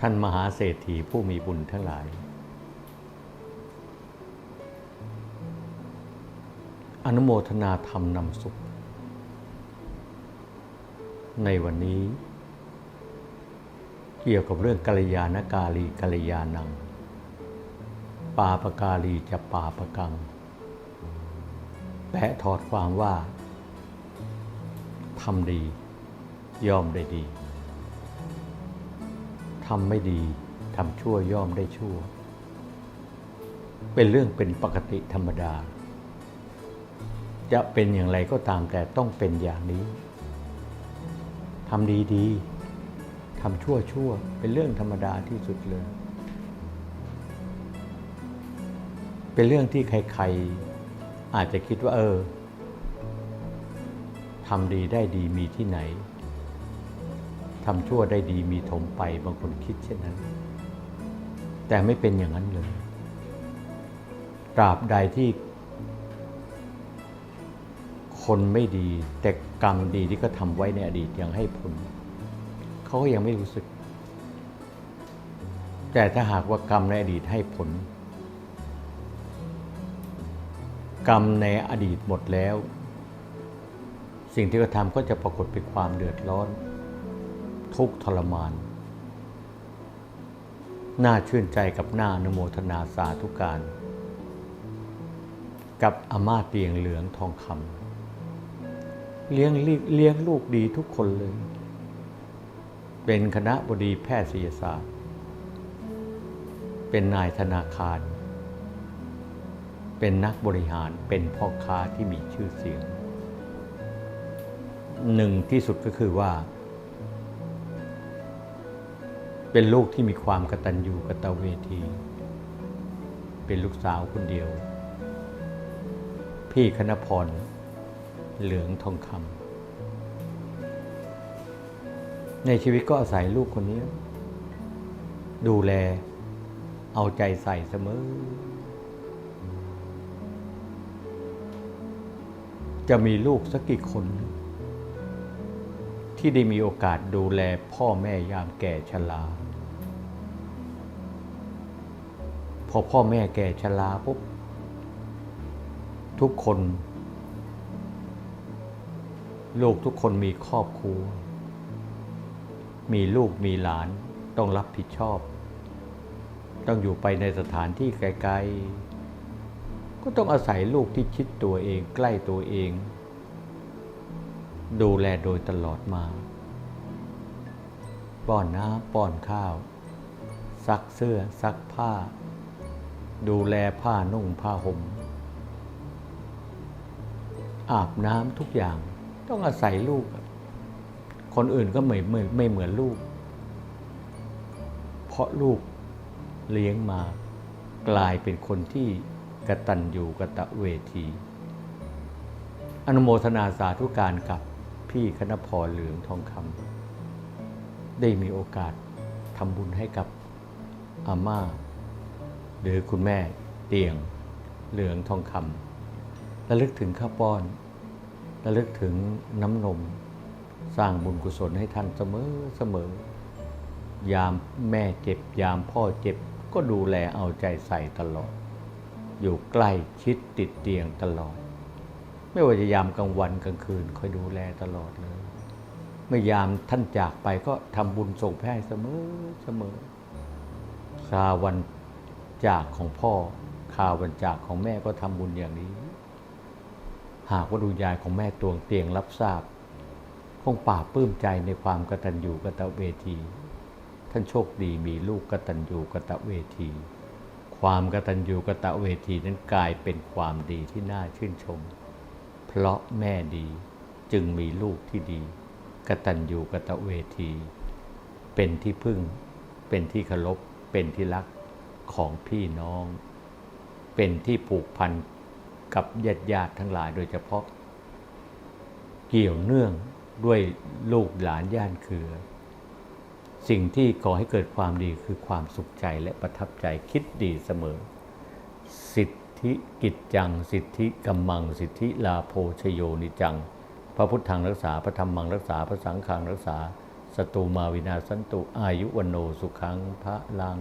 ท่านมหาเศรษฐีผู้มีบุญทั้งหลาย อนุโมทนาธรรมนำสุข ในวันนี้ เกี่ยวกับเรื่องกัลยาณกาลีกัลยาณัง ปาปกาลีจะปาปกังแปลถอดความว่าทำดีย่อมได้ดี ทำไม่ดีทำชั่วย่อมได้ชั่ว เป็นเรื่องเป็นปกติธรรมดา จะเป็นอย่างไรก็ตามแต่ต้องเป็นอย่างนี้ทำดีดีทำชั่วชั่ว เป็นเรื่องธรรมดาที่สุดเลย เป็นเรื่องที่ใครๆอาจจะคิดว่าเออทำดีได้ดีมีที่ไหน ทำชั่วได้ดีมีถมไปบางคนคิดเช่นนั้น แต่ไม่เป็นอย่างนั้นเลยตราบใดที่ คนไม่ดี แต่กรรมดีที่เขาทำไว้ในอดีตยังให้ผลเขาก็ยังไม่รู้สึก แต่ถ้าหากว่ากรรมในอดีตให้ผล กรรมในอดีตหมดแล้ว สิ่งที่เขาทำก็จะปรากฏเป็นความเดือดร้อน ทุกข์ทรมาน น่าชื่นใจกับหน้าอนโมทนาสาธุการ กับอาม่าเตียงเหลืองทองคำเลี้ยงเลี้ยงลูกดีทุกคนเลย เป็นคณะบดีแพทยศาสตร์ เป็นนายธนาคาร เป็นนักบริหารเป็นพ่อค้าที่มีชื่อเสียง หนึ่งที่สุดก็คือว่า เป็นลูกที่มีความกตัญญูกตเวที เป็นลูกสาวคนเดียว พี่คณพร เหลืองทองคำในชีวิตก็อาศัยลูกคนนี้ ดูแล เอาใจใส่เสมอ จะมีลูกสักกี่คน ที่ได้มีโอกาสดูแลพ่อแม่ยามแก่ชราพอพ่อแม่แก่ชราปุ๊บทุกคน ลูกทุกคนมีครอบครัว มีลูกมีหลานต้องรับผิดชอบ ต้องอยู่ไปในสถานที่ไกลๆ ก็ต้องอาศัยลูกที่ชิดตัวเองใกล้ตัวเอง ดูแลโดยตลอดมา ป้อนน้ำป้อนข้าว ซักเสื้อซักผ้า ดูแลผ้านุ่งผ้าห่มอาบน้ำทุกอย่างต้องอาศัยลูก คนอื่นก็ไม่ไม่ไม่เหมือนลูก เพราะลูกเลี้ยงมากลายเป็นคนที่กระตัญญูกระตะเวที อนุโมทนาสาธุการกับ พี่คณพรเหลืองทองคำได้มีโอกาสทำบุญให้กับอาม่า หรือคุณแม่เตียง เหลืองทองคำระลึกถึงข้าวป้อนระลึกถึงน้ำนม สร้างบุญกุศลให้ท่านเสมอเสมอ ยามแม่เจ็บ ยามพ่อเจ็บก็ดูแลเอาใจใส่ตลอด อยู่ใกล้ชิดติดเตียงตลอด ไม่ว่าจะยามกลางวันกลางคืนคอยดูแลตลอดเลยเมื่อยามท่านจากไปก็ทำบุญส่งแพ่เสมอเสมอคาวันจากของพ่อคาวันจากของแม่ก็ทำบุญอย่างนี้ หากว่าดูยายของแม่ตวงเตียงรับทราบ คงป่าปลื้มใจในความกตัญญูกตเวที ท่านโชคดีมีลูกกตัญญูกตเวที ความกตัญญูกตเวทีนั้นกลายเป็นความดีที่น่าชื่นชม ราะแม่ดี จึงมีลูกที่ดีกตัญญูกะตะเวที เป็นที่พึ่ง เป็นที่เคารพเป็นที่รักของพี่น้อง เป็นที่ผูกพันกับญาติญาติทั้งหลายโดยเฉพาะ เกี่ยวเนื่องด้วยลูกหลานย่านเคือ สิ่งที่ก่อให้เกิดความดีคือความสุขใจและประทับใจคิดดีเสมอ สิทธ ธิกิจจัง สิทธิกัมมัง สิทธิลาโพชโยนิจัง พระพุทธังรักษา พระธรรมังรักษา พระสังฆังรักษา สตูมาวินาสันตุ อายุวันโนสุขังพระลัง